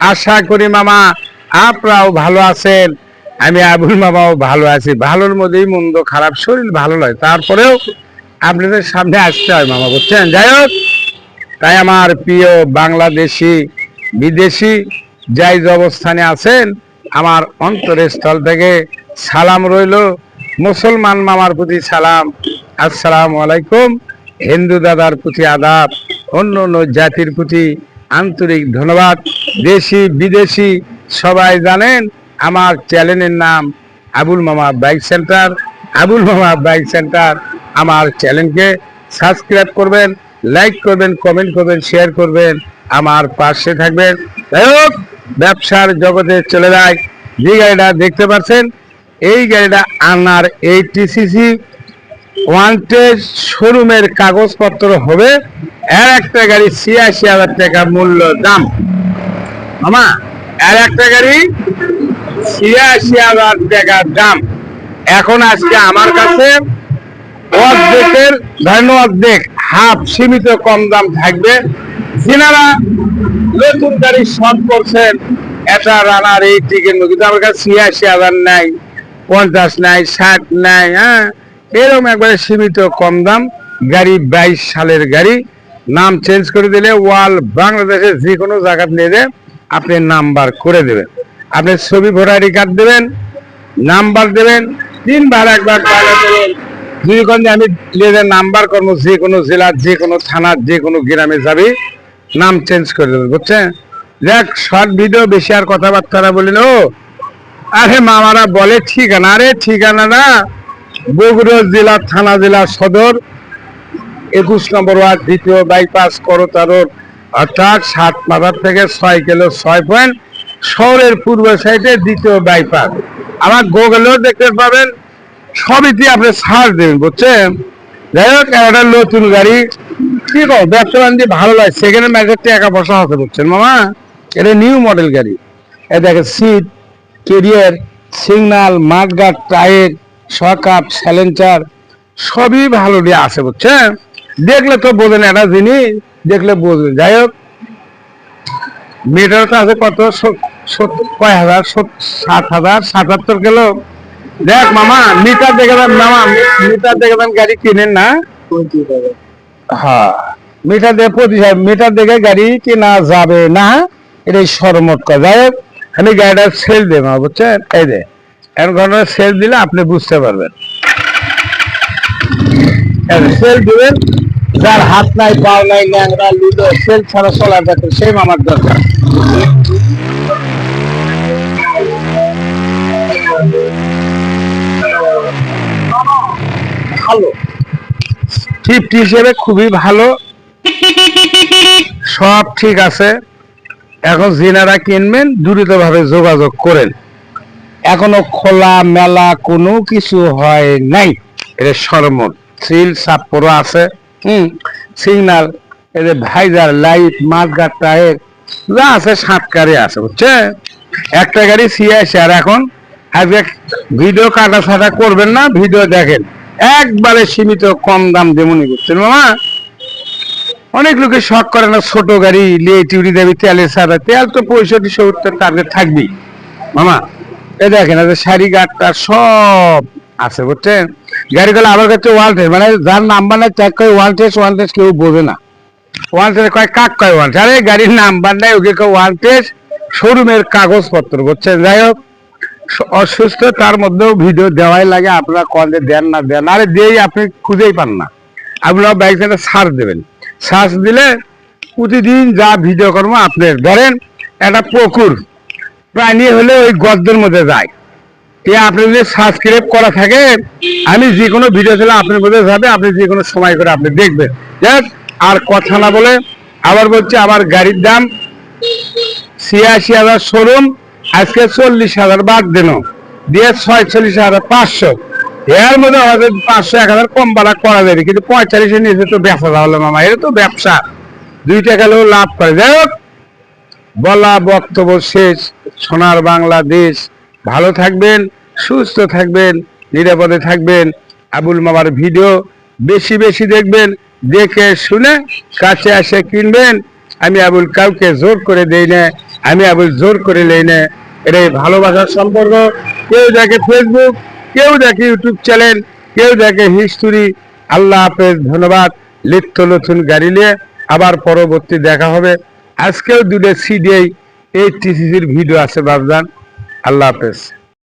আশা করি মামা আপনারাও ভালো আছেন। আমি আবুল মামাও ভালো আছি। ভালোর মধ্যেই মন্দ, খারাপ, শরীর ভালো নয়। তারপরেও আপনাদের সামনে আসতে হয় মামা, বুঝছেন? যাই হোক, তাই আমার প্রিয় বাংলাদেশি, বিদেশি যাই অবস্থানে আছেন, আমার অন্তরের স্থল থেকে সালাম রইল। মুসলমান মামার প্রতি সালাম। আসসালামু আলাইকুম। হিন্দু দাদার প্রতি আদাব। অন্য অন্য জাতির প্রতি আন্তরিক ধন্যবাদ। দেশি, বিদেশি, সবাই জানেন আমার চ্যানেলের নাম আবুল মামা বাইক সেন্টার। আবুল মামা বাইক সেন্টার আমার চ্যানেলকে সাবস্ক্রাইব করবেন, লাইক করবেন, কমেন্ট করবেন, শেয়ার করবেন, আমার পাশে থাকবেন। ব্যবসার জগতে চলে যায় যে গাড়িটা দেখতে পাচ্ছেন, এই গাড়িটা আনার এইটি সিসি ওয়ান্টেড শোরুমের কাগজপত্র হবে। আর একটা গাড়ি ছিয়াশি হাজার টাকা মূল্য দাম। মামা আর একটা গাড়ি ছিয়াশি হাজার টাকার দাম। এখন আজকে আমার কাছে অর্ধেকের ধরেন অর্ধেক, হাফ সীমিত কম দাম থাকবে। যিনারা নতুন গাড়ি শর্ট করছেন, এটা রানার এই টিকেট কিন্তু আমার কাছে ছিয়াশি হাজার নাই, পঞ্চাশ নাই, ষাট নাই হ্যাঁ? এরকম একবারে সীমিত কম দাম, গাড়ি বাইশ সালের গাড়ি। নাম চেঞ্জ করে দিলে ওয়াল বাংলাদেশের যে কোনো জায়গা নিয়ে আপনি নাম্বার করে দেবেন। আপনি ছবি, ভোটারি কার্ড দেবেন, নাম্বার দেবেন, তিনবার, একবার দেবেন। কোন আমি নিজের নাম্বার করব যে কোনো জেলার যে কোনো থানার যে কোনো গ্রামে যাবে, নাম চেঞ্জ করে দেবে বুঝছেন? দেখ, শর্ট ভিডিও বেশি আর কথাবার্তা বলিল ও আরে মামারা বলে ঠিকানা, আরে ঠিকানা না বগুড়া জেলা, থানা জেলা সদর, একুশ নম্বর ওয়ার্ড, দ্বিতীয় বাইপাস করতা রোড। অর্থাৎ সাত মাথার থেকে ছয় কিলো ছয় পয়েন্ট শহরের পূর্ব সাইডে দ্বিতীয় বাইপাস আমার গুগলেও দেখতে পাবেন সবইতে আপনি ছাড় দেবেন, বুঝছেন? যাই হোক একটা নতুন গাড়ি। কি কো ব্যবসা বাণিজ্য ভালো লাগে সেকেন্ড ম্যাচের টাকা পয়সা হতে বুঝছেন মামা? এটা নিউ মডেল গাড়ি। এ দেখেন সিট কেরিয়ার সিগনাল মাঠগাট টায়ার সকাপ স্যালেঞ্চার সবই ভালো দিয়ে আছে, বুঝছেন? দেখলে তো বোঝেন একটা জিনিস দেখলে বুঝবেন যাই হোক মিটারটা আছে কত কয় হাজার? সাত হাজার? সাতাত্তর কিলো? দেখ মামা, মিটার দেখে দেন মামা, মিটার দেখে দেন গাড়ি কিনেন না? হ্যাঁ মিটার দেখে পঁচিশ মিটার দেখে গাড়ি কেনা যাবে না? এটাই সরমত করা যাই হোক, আমি গাড়িটা সেল দেব, বুঝছেন? এই যে। এরকম ধরনের সেল দিলে আপনি বুঝতে পারবেন। সেল দিবেন, যার হাত নাই, পাও নাই ন্যাংরা লুডো, সেল ছাড়া চলা যাচ্ছে সেই আমার দরকার। ভালো। ফিফটি হিসেবে খুবই ভালো। সব ঠিক আছে। এখন যিনারা কিনবেন দ্রুত ভাবে যোগাযোগ করেন। এখনও খোলা মেলা কোনো কিছু হয় নাই। এটা সরমত সিল সাপোরো আছে। হুম। সিগনাল যে ভাইজার লাইট মাঠঘাট টায়ার যা আছে সাত গাড়ি আছে বুঝছে? একটা গাড়ি সিয়াইছে আর এখন আজকে ভিডিও কাটা ছাটা করবেন না ভিডিও দেখেন। একবারে সীমিত কম দাম দেমনি বুঝছেন মামা। অনেক লোকে শখ করে না ছোট গাড়ি লিয়ে টিউরি দেবে তেলের সাদা তেল তো পঁয়ষট্টি সত্তর টার্গেট থাকবেই। মামা এই দেখেন শাড়ি গাটটা সব আছে, বুঝছেন? গাড়িগুলো আমার কাছে ওয়ান টেস্ট মানে যার নাম্বার নাই চেক করে ওয়ান টেস্ট ওয়ান টেস্ট কেউ বোঝে না। ওয়ান টেস্ট কয়, কাক কয় ওয়ান আরে, গাড়ির নাম্বার নাই, ওকে কয় ওয়ান টেস্ট শোরুমের কাগজপত্র, বুঝছেন? যাই হোক অসুস্থ, তার মধ্যেও ভিডিও দেওয়াই লাগে, আপনারা কলে দেন না দেন, আরে দিয়েই আপনি খুঁজেই পান না। আপনারা বাইক সাইডে সার্চ দেবেন। সার্চ দিলে প্রতিদিন যা ভিডিও করব আপনার ধরেন, একটা পুকুর প্রাণী হলে ওই গদ্যের মধ্যে যায়। আপনি যদি সাবস্ক্রাইব করা থাকে, আমি যে কোনো ভিডিও ছিল আপনার মধ্যে যাবে, আপনি যে কোনো সময় করে আপনি দেখবেন। যাক আর কথা না বলে আবার বলছি, আমার গাড়ির দাম ছিয়াশি হাজার শোরুম, আজকে চল্লিশ হাজার বাদ দিন। দিয়ে ছয়চল্লিশ হাজার পাঁচশো। এর মধ্যে হয়তো পাঁচশো, এক হাজার কম বাড়া করা যাবে, কিন্তু পঁয়তাল্লিশের নিচে তো ব্যবসা তাহলে মামা এটা তো ব্যবসা। দুই টাকা লাভ করে। যাই হোক বলা বক্তব্য শেষ। সোনার বাংলাদেশ। ভালো থাকবেন, সুস্থ থাকবেন, নিরাপদে থাকবেন। আবুল মামার ভিডিও বেশি বেশি দেখবেন, দেখে শুনে কাছে এসে কিনবেন। আমি আবুল কাউকে জোর করে দেই না, আমি আবুল জোর করে লেই না। এটাই ভালোবাসার সম্পর্ক। কেউ দেখে ফেসবুক কেউ দেখে ইউটিউব চ্যানেল কেউ দেখে হিস্টোরি আল্লাহ হাফেজ, ধন্যবাদ। লিপ্ত নতুন গাড়ি নিয়ে আবার পরবর্তী দেখা হবে। আজকেও দুটো সিডিআই এই টিসিসির ভিডিও আছে বাবজান। আল্লাহ হাফেজ।